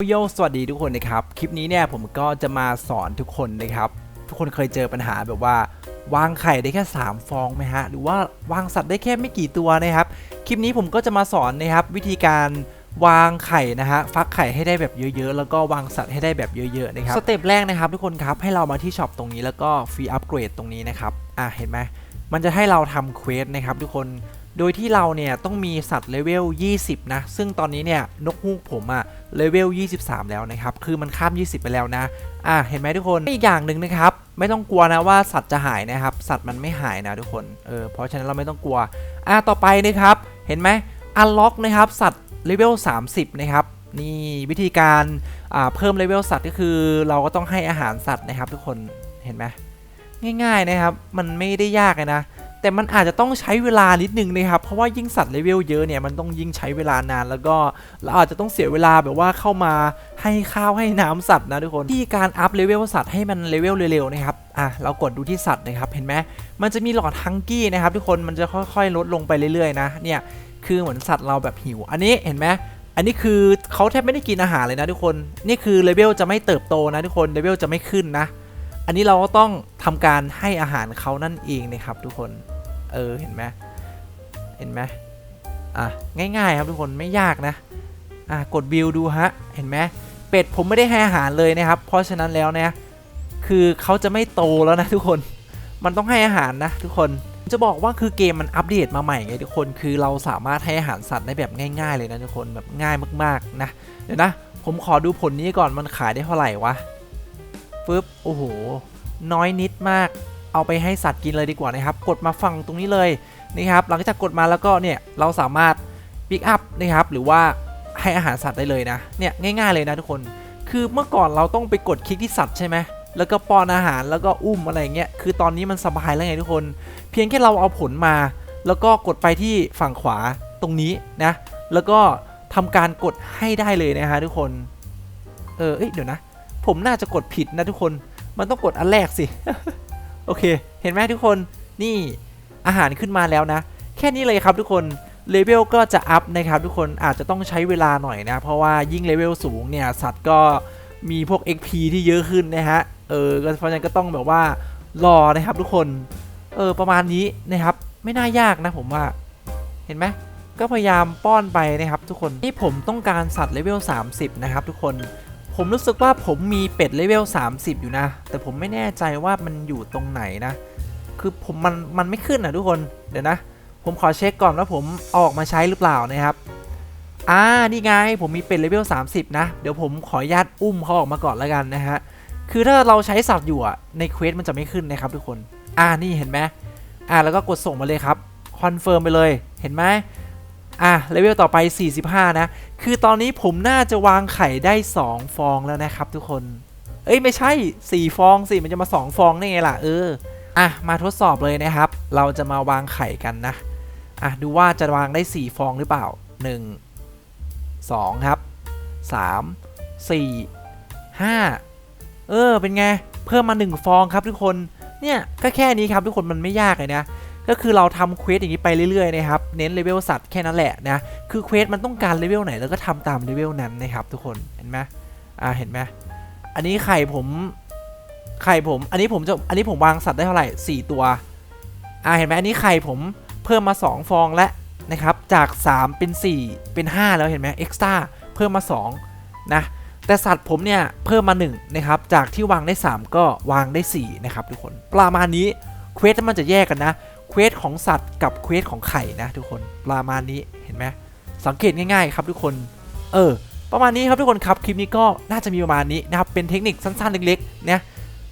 โยสวัสดีทุกคนนะครับ คลิปนี้เนี่ยผมก็จะมาสอนทุกคนนะครับ ทุกคนเคยเจอปัญหาแบบว่าวางไข่ได้แค่ 3 ฟองไหมฮะ หรือว่าวางสัตว์ได้แค่ไม่กี่ตัวนะครับ คลิปนี้ผมก็จะมาสอนนะครับ วิธีการวางไข่นะฮะฟักไข่ให้ได้แบบเยอะๆ แล้วก็วางสัตว์ให้ได้แบบเยอะๆนะครับสเต็ปแรกนะครับทุกคนครับให้เรามาที่ช็อปตรงนี้แล้วก็ฟรีอัปเกรดตรงนี้นะครับอะเห็นไหมมันจะให้เราทำเควสนะครับทุกคน โดยที่เราเนี่ยต้องมีสัตว์เลเวล 20 นะ ซึ่งตอนนี้เนี่ยนกฮูกผมอะเลเวล 23 แล้วนะครับ คือมันข้าม 20 ไปแล้วนะ อะเห็นไหมทุกคน อีกอย่างหนึ่งนะครับ ไม่ต้องกลัวนะว่าสัตว์จะหายนะครับ สัตว์มันไม่หายนะทุกคน เออ เพราะฉะนั้นเราไม่ต้องกลัว อะต่อไปนะครับ เห็นไหมอันล็อกนะครับ สัตว์เลเวล 30 นะครับ นี่วิธีการอ่าเพิ่มเลเวลสัตว์ก็คือ เราก็ต้องให้อาหารสัตว์นะครับ ทุกคน เห็นไหมง่าย ๆนะครับ มันไม่ได้ยากเลยนะ แต่มันอาจจะต้องใช้เวลานิดนึงนะครับ เพราะว่ายิ่งสัตว์เลเวลเยอะเนี่ยมันต้องยิ่งใช้เวลานาน แล้วก็เราอาจจะต้องเสียเวลาแบบว่าเข้ามาให้ข้าวให้น้ำสัตว์นะทุกคนที่การอัพเลเวลสัตว์ให้มันเลเวลเร็วๆนะครับอะเรากดดูที่สัตว์นะครับเห็นไหมมันจะมีหลอดฮังกี้นะครับทุกคนมันจะค่อยๆ ลดลงไปเรื่อยๆนะเนี่ยคือเหมือนสัตว์เราแบบหิว อันนี้เห็นไหมอันนี้คือเขาแทบไม่ได้กินอาหารเลยนะทุกคนนี่คือเลเวลจะไม่เติบโตนะทุกคนเลเวลจะไม่ขึ้นนะอันนี้เราก็ต้องทำการให้อาหารเขานั่นเองนะครับทุกคน เออเห็นไหมเห็นไหมอะง่ายๆครับทุกคนไม่ยากนะอะกดบิลดูฮะเห็นไหมเป็ดผมไม่ได้ให้อาหารเลยนะครับ เพราะฉะนั้นแล้วเนี่ยคือเขาจะไม่โตแล้วนะทุกคนมันต้องให้อาหารนะทุกคนจะบอกว่าคือเกมมันอัปเดตมาใหม่ไงทุกคนคือเราสามารถให้อาหารสัตว์ได้แบบง่าย ๆ เลยนะทุกคนแบบง่ายมากๆนะเดี๋ยวนะ ผมขอดูผลนี้ก่อนมันขายได้เท่าไหร่วะปึ๊บโอ้โหน้อยนิดมาก เอาไปให้สัตว์กินเลยดีกว่านะครับ กดมาฝั่งตรงนี้เลยนะครับ หลังจากกดมาแล้วก็เนี่ยเราสามารถปิกอัพนะครับ หรือว่าให้อาหารสัตว์ได้เลยนะเนี่ยง่าย ๆเลยนะทุกคน คือเมื่อก่อนเราต้องไปกดคลิกที่สัตว์ใช่ไหมแล้วก็ป้อนอาหารแล้วก็อุ้มอะไรเงี้ยคือตอนนี้มันสบายแล้วไงทุกคน เพียงแค่เราเอาผลมา แล้วก็กดไปที่ฝั่งขวาตรงนี้นะแล้วก็ทำการกดให้ได้เลยนะฮะทุกคน เออเดี๋ยวนะ ผมน่าจะกดผิดนะทุกคน มันต้องกดอันแรกสิ โอเค เห็นไหมทุกคนนี่อาหารขึ้นมาแล้วนะ แค่นี้เลยครับทุกคนเลเวลก็จะอัพนะครับทุกคนอาจจะต้องใช้เวลาหน่อยนะ เพราะว่ายิ่งเลเวลสูงเนี่ยสัตว์ก็มีพวก XP ที่เยอะขึ้นนะฮะเออก็เพราะฉะนั้นก็ต้องแบบว่ารอนะครับทุกคนเออประมาณนี้นะครับ ไม่น่ายากนะผมว่าเห็นไหมก็พยายามป้อนไปนะครับทุกคนนี่ผมต้องการสัตว์เลเวล30 นะครับทุกคน ผมรู้สึกว่าผมมีเป็ดเลเวล 30 อยู่นะ แต่ผมไม่แน่ใจว่ามันอยู่ตรงไหนนะ คือผมมันมันไม่ขึ้นอะทุกคน เดี๋ยวนะ ผมขอเช็คก่อนว่าผมอออกมาใช้หรือเปล่านะครับ อ่า นี่ไง ผมมีเป็ดเลเวล 30 นะ เดี๋ยวผมขออนุญาตอุ้มเขาออกมาก่อนแล้วกันนะฮะ คือถ้าเราใช้สัตว์อยู่อะ ในเควสมันจะไม่ขึ้นนะครับทุกคน อ่า นี่เห็นไหมอ่า แล้วก็กดส่งมาเลยครับ คอนเฟิร์มไปเลย เห็นไหม อะเลเวลต่อไป 45 นะ คือตอนนี้ผมน่าจะวางไข่ได้ 2 ฟองแล้วนะครับทุกคน เอ้ยไม่ใช่ 4 ฟองสิมันจะมา 2 ฟองได้ไงล่ะเออ อะมาทดสอบเลยนะครับ เราจะมาวางไข่กันนะ อะดูว่าจะวางได้ 4 ฟองหรือเปล่า 1 2 ครับ 3 4 5 เออเป็นไง เพิ่มมา 1 ฟองครับทุกคน เนี่ยก็แค่นี้ครับทุกคนมันไม่ยากเลยนะ ก็คือเราทำเควสอย่างนี้ไปเรื่อยๆนะครับเน้นเลเวลสัตว์แค่นั้นแหละนะคือเควสมันต้องการเลเวลไหนแล้วก็ทำตามเลเวลนั้นนะครับทุกคนเห็นไหมอ่าเห็นไหมอันนี้ไข่ผมไข่ผม อันนี้ผมจะอันนี้ผมวางสัตว์ได้เท่าไหร่ 4 ตัวอ่าเห็นไหมอันนี้ไข่ผมเพิ่มมา 2 ฟองแล้วนะครับจาก 3 เป็น 4 เป็น 5 แล้วเห็นไหมเอ็กซ์ต้าเพิ่มมา2นะแต่สัตว์ผมเนี่ยเพิ่มมา1นะครับจากที่วางได้ 3 ก็วางได้4นะครับทุกคนประมาณนี้เควสมันจะแยกกันนะ เควสของสัตว์กับเควสของไข่นะทุกคนประมาณนี้เห็นไหมสังเกตง่ายๆครับทุกคนเออประมาณนี้ครับทุกคนครับคลิปนี้ก็น่าจะมีประมาณนี้นะครับเป็นเทคนิคสั้นๆเล็กๆนะ